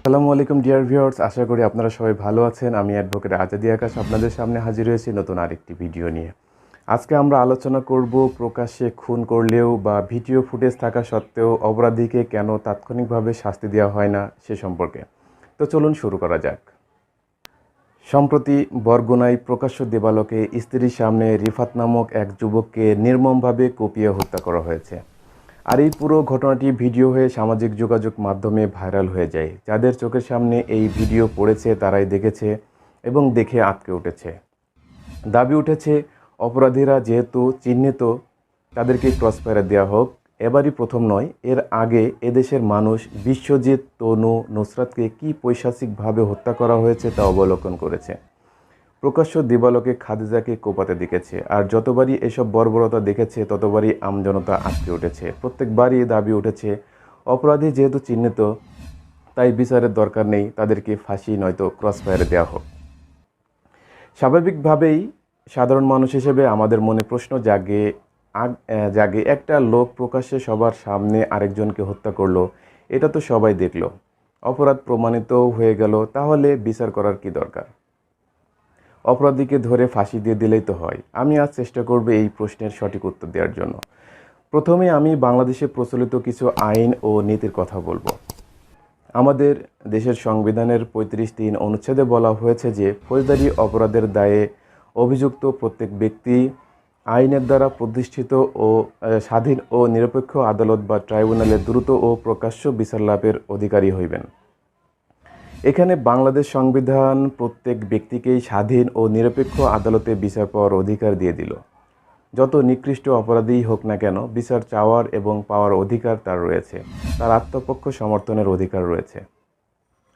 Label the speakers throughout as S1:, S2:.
S1: আসসালামু আলাইকুম dear viewers আশা করি আপনারা সবাই ভালো আছেন। আমি অ্যাডভোকেট আজাদি আকাশ। আপনাদের সামনে হাজির হয়েছি নতুন আরেকটি ভিডিও নিয়ে। আজকে আমরা আলোচনা করব প্রকাশ্যে খুন করলেও বা ভিডিও ফুটেজ থাকা সত্ত্বেও অপরাধীকে কেন তাৎক্ষণিকভাবে শাস্তি দেওয়া হয় না সে সম্পর্কে। তো চলুন শুরু করা যাক। সম্প্রতি বরগুনায় প্রকাশ্য দেবালকে স্ত্রীর সামনে রিফাত নামক এক যুবককে নির্মমভাবে কুপিয়ে হত্যা করা হয়েছে। আর এই পুরো ঘটনাটি ভিডিও হয়ে সামাজিক যোগাযোগ মাধ্যমে ভাইরাল হয়ে যায়। যাদের চোখের সামনে এই ভিডিও পড়েছে, তারাই দেখেছে এবং দেখে আটকে উঠেছে। দাবি উঠেছে, অপরাধীরা যেহেতু চিহ্নিত, তাদেরকে ক্রসফায়ার দেওয়া হোক এবারই প্রথম নয়, এর আগে এদেশের মানুষ বিশ্বজিৎ, তনু, নুসরাতকে কী পৈশাচিকভাবে হত্যা করা হয়েছে তা অবলোকন করেছে। প্রকাশ্য দিবালোকে খাদিজাকে কোপাতে দেখেছে, আর যতবারই এসব বর্বরতা দেখেছে, ততবারই আমজনতা আটকে উঠেছে। প্রত্যেকবারই দাবি উঠেছে, অপরাধী যেহেতু চিহ্নিত, তাই বিচারের দরকার নেই, তাদেরকে ফাঁসি নয়তো ক্রসফায়ারে দেওয়া হোক। স্বাভাবিকভাবেই সাধারণ মানুষ হিসেবে আমাদের মনে প্রশ্ন জাগে জাগে। একটা লোক প্রকাশ্যে সবার সামনে আরেকজনকে হত্যা করল, এটা তো সবাই দেখল। অপরাধ প্রমাণিত হয়ে গেল, তাহলে বিচার করার কি দরকার? অপরাধীকে ধরে ফাঁসি দিয়ে দিলেই তো হয়। আমি আজ চেষ্টা করব এই প্রশ্নের সঠিক উত্তর দেওয়ার জন্য। প্রথমে আমি বাংলাদেশে প্রচলিত কিছু আইন ও নীতির কথা বলব। আমাদের দেশের সংবিধানের পঁয়ত্রিশ তিন অনুচ্ছেদে বলা হয়েছে যে, ফৌজদারি অপরাধের দায়ে অভিযুক্ত প্রত্যেক ব্যক্তি আইনের দ্বারা প্রতিষ্ঠিত ও স্বাধীন ও নিরপেক্ষ আদালত বা ট্রাইব্যুনালে দ্রুত ও প্রকাশ্য বিচার লাভের অধিকারী হইবেন। এখানে বাংলাদেশ সংবিধান প্রত্যেক ব্যক্তিকেই স্বাধীন ও নিরপেক্ষ আদালতে বিচার পাওয়ার অধিকার দিয়ে দিল। যত নিকৃষ্ট অপরাধীই হোক না কেন, বিচার চাওয়ার এবং পাওয়ার অধিকার তার রয়েছে। তার আত্মপক্ষ সমর্থনের অধিকার রয়েছে।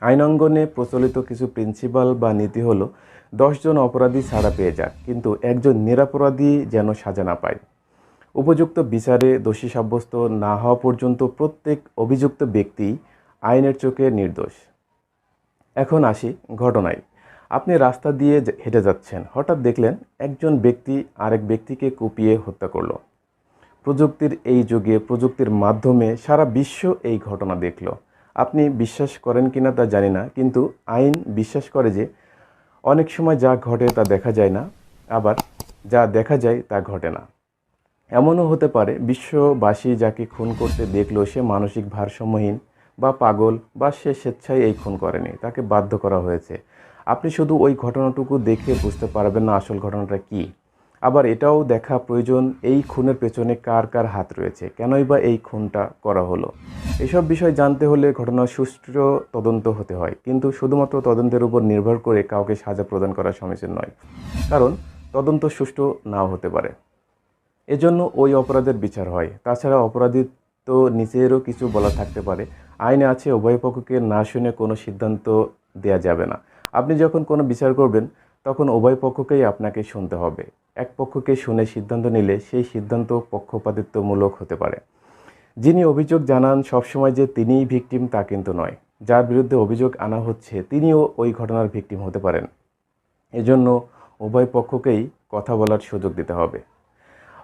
S1: আইন অঙ্গনে প্রচলিত কিছু প্রিন্সিপাল বা নীতি হলো, দশজন অপরাধী ছাড়া পেয়ে যাক, কিন্তু একজন নিরাপরাধী যেন সাজা না পায়। উপযুক্ত বিচারে দোষী সাব্যস্ত না হওয়া পর্যন্ত প্রত্যেক অভিযুক্ত ব্যক্তি আইনের চোখে নির্দোষ। এখন আসি ঘটনায়। আপনি রাস্তা দিয়ে হেঁটে যাচ্ছেন, হঠাৎ দেখলেন একজন ব্যক্তি আরেক ব্যক্তিকে কুপিয়ে হত্যা করল। প্রযুক্তির এই যুগে প্রযুক্তির মাধ্যমে সারা বিশ্ব এই ঘটনা দেখল। আপনি বিশ্বাস করেন কিনা তা জানি না, কিন্তু আইন বিশ্বাস করে যে অনেক সময় যা ঘটে তা দেখা যায় না, আবার যা দেখা যায় তা ঘটে না। এমনও হতে পারে বিশ্ববাসী যাকে খুন করতে দেখল সে মানসিক ভারসাম্যহীন বা পাগল বা সে স্বেচ্ছায় এই খুন করেনি, তাকে বাধ্য করা হয়েছে। আপনি শুধু ওই ঘটনাটুকু দেখে বুঝতে পারবেন না আসল ঘটনাটা কী। আবার এটাও দেখা প্রয়োজন, এই খুনের পেছনে কার কার হাত রয়েছে? কেনই বা এই খুনটা করা হলো? এসব বিষয় জানতে হলে ঘটনার সুষ্ঠু তদন্ত হতে হয়। কিন্তু শুধুমাত্র তদন্তের উপর নির্ভর করে কাউকে সাজা প্রদান করা সমীচীন নয়। কারণ তদন্ত সুষ্ঠু নাও হতে পারে। এজন্য ওই অপরাধের বিচার হয়। তাছাড়া অপরাধী তো নিজেরও কিছু বলা থাকতে পারে। আইনে আছে, উভয় পক্ষকে না শুনে কোনো সিদ্ধান্ত দেয়া যাবে না। আপনি যখন কোনো বিচার করবেন তখন উভয় পক্ষকেই আপনাকে শুনতে হবে। এক পক্ষকে শুনে সিদ্ধান্ত নিলে সেই সিদ্ধান্ত পক্ষপাতিত্বমূলক হতে পারে। যিনি অভিযোগ জানান সবসময় যে তিনিই ভিকটিম তা কিন্তু নয়। যার বিরুদ্ধে অভিযোগ আনা হচ্ছে, তিনিও ওই ঘটনার ভিকটিম হতে পারেন। এজন্য উভয় পক্ষকেই কথা বলার সুযোগ দিতে হবে।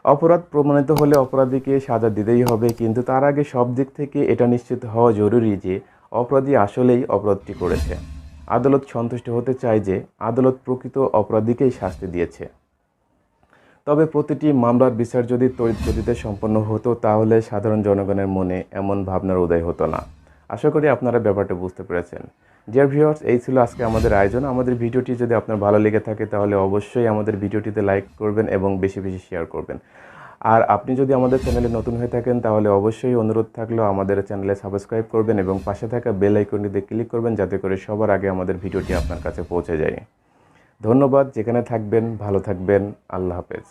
S1: অপরাধ প্রমাণিত হলে অপরাধীকে সাজা দিতেই হবে, কিন্তু তার আগে সব দিক থেকে এটা নিশ্চিত হওয়া জরুরি যে অপরাধী আসলেই অপরাধটি করেছে। আদালত সন্তুষ্ট হতে চায় যে আদালত প্রকৃত অপরাধীকেই শাস্তি দিয়েছে। তবে প্রতিটি মামলার বিচার যদি তড়িৎ গতিতে সম্পন্ন হতো, তাহলে সাধারণ জনগণের মনে এমন ভাবনার উদয় হতো না। আশা করি আপনারা ব্যাপারটা বুঝতে পেরেছেন। ডিয়ার ভিউয়ার্স এই ছিল আজকে আমাদের আয়োজন। আমাদের ভিডিওটি যদি আপনার ভালো লেগে থাকে, তাহলে অবশ্যই আমাদের ভিডিওটিতে লাইক করবেন এবং বেশি বেশি শেয়ার করবেন। আর আপনি যদি আমাদের চ্যানেলে নতুন হয়ে থাকেন, তাহলে অবশ্যই অনুরোধ থাকল আমাদের চ্যানেলে সাবস্ক্রাইব করবেন এবং পাশে থাকা বেল আইকনটিতে ক্লিক করবেন, যাতে করে সবার আগে আমাদের ভিডিওটি আপনার কাছে পৌঁছে যায়। ধন্যবাদ, যেখানে থাকবেন, ভালো থাকবেন, আল্লাহ হাফেজ।